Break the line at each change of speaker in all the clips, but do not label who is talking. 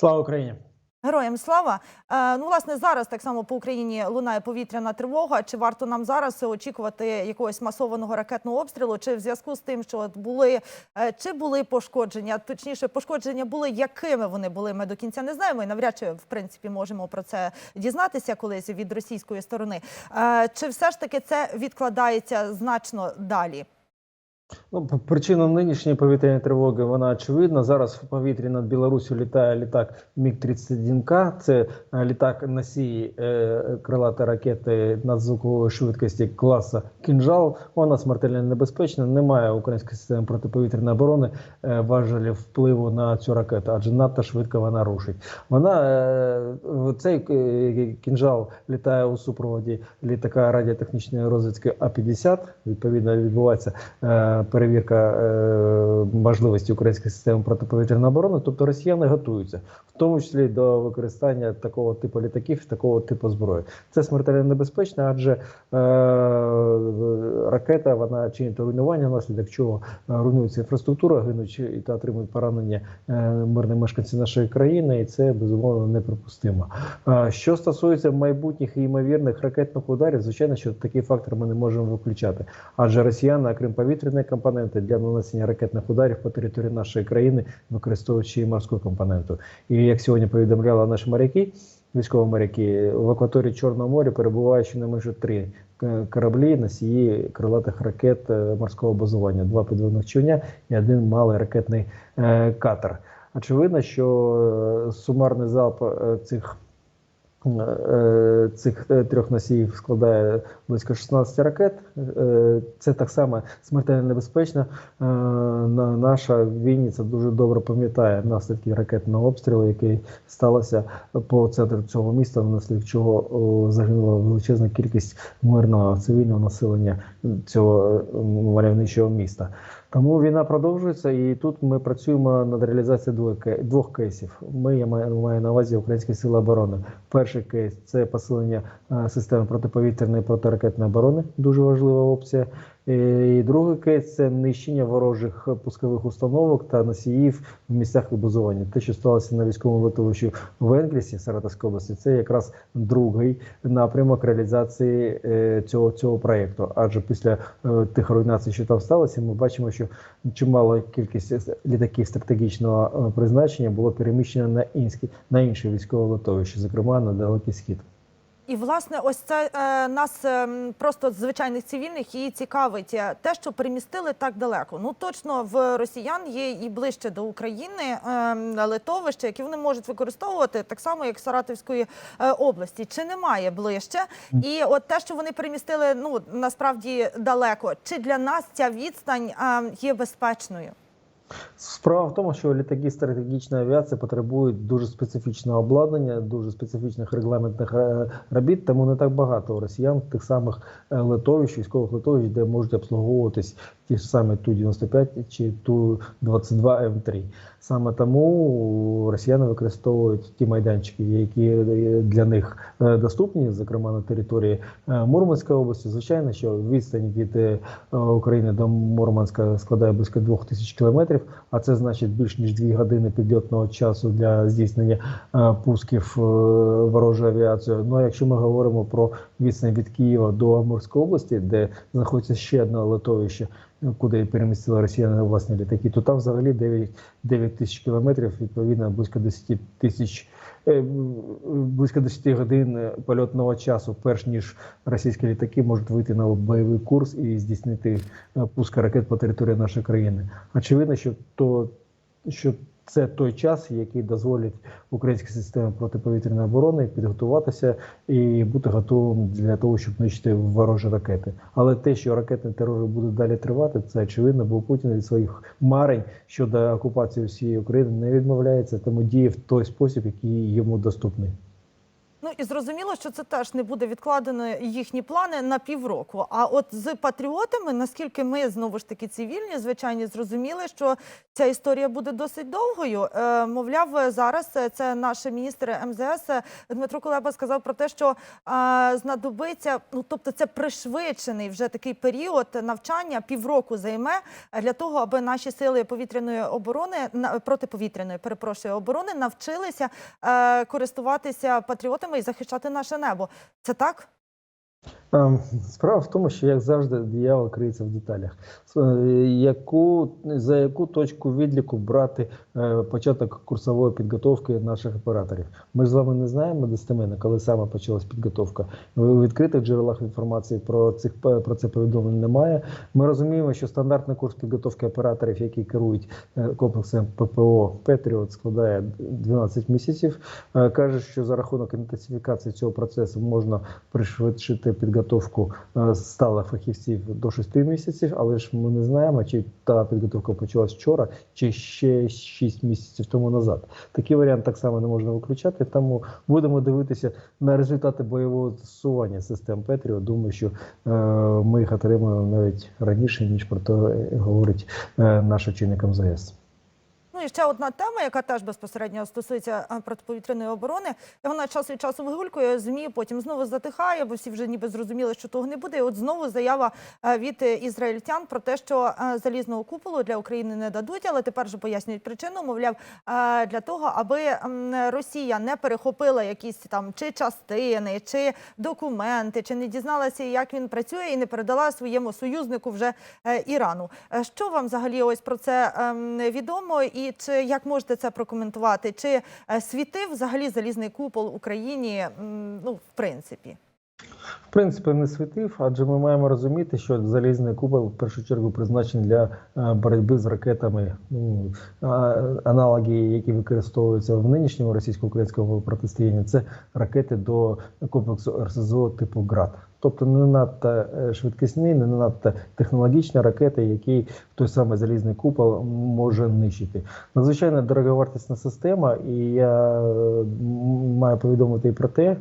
Слава Україні!
Героям слава. Е, ну, власне, зараз так само по Україні лунає повітряна тривога. Чи варто нам зараз очікувати якогось масованого ракетного обстрілу? Чи в зв'язку з тим, що були е, чи були пошкодження? Точніше, пошкодження були, якими вони були? Ми до кінця не знаємо. І навряд чи в принципі можемо про це дізнатися колись від російської сторони. Е, чи все ж таки це відкладається значно далі?
Ну, причина нинішньої повітряної тривоги вона очевидна. Зараз в повітрі над Білорусю літає літак Міг-31К. Це е, літак носій е, крилатої ракети надзвукової швидкості класу Кінжал. Вона смертельно небезпечна. Немає української системи протиповітряної оборони е, важелів впливу на цю ракету, адже надто швидко вона рушить. Вона е, цей е, кінжал літає у супроводі літака радіотехнічної розвідки А-50. Відповідно, відбувається е, перевірка е, можливості української системи протиповітряної оборони. Тобто росіяни готуються, в тому числі до використання такого типу літаків, такого типу зброї. Це смертельно небезпечно, адже е, ракета вона чинить руйнування, внаслідок чого е, руйнується інфраструктура, гинуть і та отримують поранення мирні мешканці нашої країни, і це безумовно неприпустимо. Що стосується майбутніх і ймовірних ракетних ударів, звичайно, що такий фактор ми не можемо виключати, адже росіяни, окрім повітряної компоненти, для нанесення ракетних ударів по території нашої країни використовують ще й морську компоненту. І як сьогодні повідомляли наші моряки, військові моряки, в акваторії Чорного моря перебуває щонайменше три кораблі носії крилатих ракет е, морського базування, два підводних човня і один малий ракетний е, катер. Очевидно, що е, сумарний залп цих цих е, трьох носіїв складає близько 16 ракет. Е, Це так само смертельно небезпечно. Е, на- Наша Вінниця дуже добре пам'ятає наслідки ракетного обстрілу, який сталося по центру цього міста, внаслідок чого загинула величезна кількість мирного цивільного населення цього е, мальовничого міста. Тому війна продовжується, і тут ми працюємо над реалізацією двох, двох кейсів. Ми я маю, маю на увазі Українські сили оборони. Перший кейс це посилення е, системи протиповітряної протиракетної оборони, дуже важлива опція. Е, І другий кейс це нищення ворожих пускових установок та носіїв в місцях вибазування. Те, що сталося на військовому литовищі в Енглісі, Саратовській області, це якраз другий напрямок реалізації е, цього, цього проєкту. Адже після е, тих руйнацій, що там сталося, ми бачимо, що чимала кількість літаків стратегічного призначення було переміщено на інші, на інші військове литовище, зокрема на Далекий Схід.
І власне, ось це е, нас е, просто звичайних цивільних і цікавить е, те, що перемістили так далеко. Ну точно в росіян є і ближче до України литовище, які вони можуть використовувати так само, як Саратовської області. Чи немає ближче? І от те, що вони перемістили, ну насправді далеко. Чи для нас ця відстань е, є безпечною?
Справа в тому, що літаки стратегічної авіації потребують дуже специфічного обладнання, дуже специфічних регламентних е, робіт, тому не так багато у росіян тих самих е, литовищ, військових литовищ, де можуть обслуговуватись ті ж самі Ту-95 чи Ту-22М3. Саме тому росіяни використовують ті майданчики, які для них е, доступні, зокрема на території е, Мурманської області. Звичайно, що відстань від е, України до Мурманська складає близько 2000 кілометрів, а це значить більш ніж 2 години підльотного часу для здійснення пусків ворожої авіації. Ну а якщо ми говоримо про відстань від Києва до Амурської області, де знаходиться ще одне литовище, куди перемістили росіяни власні літаки, то там взагалі 9, 9 тисяч кілометрів, відповідно близько 10 тисяч. е, Близько 10 годин е, польотного часу, перш ніж російські літаки можуть вийти на бойовий курс і здійснити е, пуск ракет по території нашої країни. Очевидно, що то що це той час, який дозволить українській системі протиповітряної оборони підготуватися і бути готовим для того, щоб нищити ворожі ракети. Але те, що ракетний терор буде далі тривати, це очевидно, бо Путін від своїх марень щодо окупації всієї України не відмовляється, тому діє в той спосіб, який йому доступний.
Ну і зрозуміло, що це теж не буде відкладено їхні плани на півроку. А от з патріотами, наскільки ми знову ж таки цивільні, звичайні, зрозуміли, що ця історія буде досить довгою. Е, мовляв, зараз е, це наш міністр МЗС е, Дмитро Кулеба сказав про те, що знадобиться, ну тобто це пришвидшений вже такий період навчання, півроку займе для того, аби наші сили повітряної оборони протиповітряної перепрошую оборони навчилися користуватися патріотами і захищати наше небо. Це так?
Ем, Справа в тому, що як завжди, диявол криється в деталях. Е, Яку за яку точку відліку брати е, початок курсової підготовки наших операторів? Ми ж з вами не знаємо достеменно, коли саме почалась підготовка. У відкритих джерелах інформації про цих про це повідомлень немає. Ми розуміємо, що стандартний курс підготовки операторів, які керують е, комплексом ППО Петріот, складає 12 місяців. Е, Каже, що за рахунок інтенсифікації цього процесу можна пришвидшити підготовку е, сталих фахівців до 6 місяців, але ж ми не знаємо, чи та підготовка почалась вчора, чи ще 6 місяців тому назад. Такий варіант так само не можна виключати. Тому будемо дивитися на результати бойового застосування систем Петріо. Думаю, що е, ми їх отримаємо навіть раніше, ніж про те говорить е, наш очільник МЗС.
Ну і ще одна тема, яка теж безпосередньо стосується е, протиповітряної оборони. Вона час від часу вигулькує змі, потім знову затихає, бо всі вже ніби зрозуміли, що того не буде. І от знову заява е, від ізраїльтян про те, що е, залізного куполу для України не дадуть, але тепер же пояснюють причину. Мовляв, для того, аби Росія не перехопила якісь там чи частини, чи документи, чи не дізналася, як він працює, і не передала своєму союзнику вже Ірану. Що вам взагалі ось про це ем, відомо? І чи як можете це прокоментувати? Чи е, світив взагалі залізний купол Україні? Ну, в принципі.
В принципі, не світив, адже ми маємо розуміти, що залізний купол в першу чергу призначений для е, боротьби з ракетами. Ну, аналоги, які використовуються в нинішньому російсько-українському протистоянні, це ракети до комплексу РСЗО типу ГРАД. Тобто не надто е, швидкісні, не надто технологічні ракети, які той самий залізний купол може нищити. Надзвичайно дороговартісна система, і я е, маю повідомити і про те,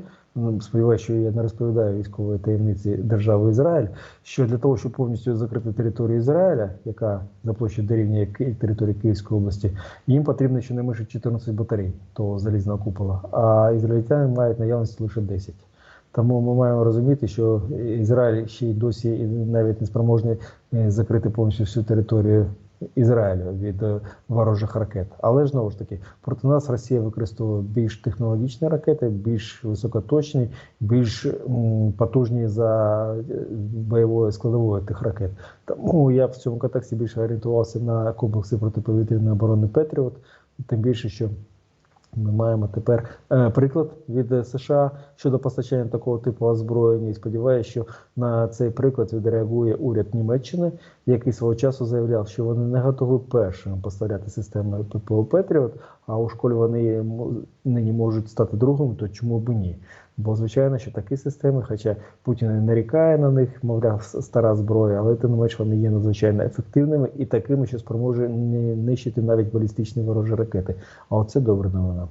сподіваюся, що я не розповідаю військової таємниці держави Ізраїль, що для того, щоб повністю закрити територію Ізраїля, яка за площею дорівнює території Київської області, їм потрібно щонайменше 14 батарей того залізного купола, а ізраїльтяни мають наявності лише 10. Тому ми маємо розуміти, що Ізраїль ще й досі навіть не спроможний е, закрити повністю всю територію Ізраїлю від е, ворожих ракет. Але ж знову ж таки, проти нас Росія використовує більш технологічні ракети, більш високоточні, більш потужні за е, бойовою складовою тих ракет. Тому я в цьому контексті більше орієнтувався на комплекси протиповітряної оборони Петріот, тим більше, що ми маємо тепер е, приклад від США щодо постачання такого типу озброєння. І сподіваюся, що на цей приклад відреагує уряд Німеччини, який свого часу заявляв, що вони не готові першим поставляти системи ППО Петріот, а у школі вони нині можуть стати другими, то чому б ні? Бо звичайно, що такі системи, хоча Путін нарікає на них, мовляв, стара зброя, але тим не менш вони є надзвичайно ефективними і такими, що спроможні нищити навіть балістичні ворожі ракети. А оце добра новина.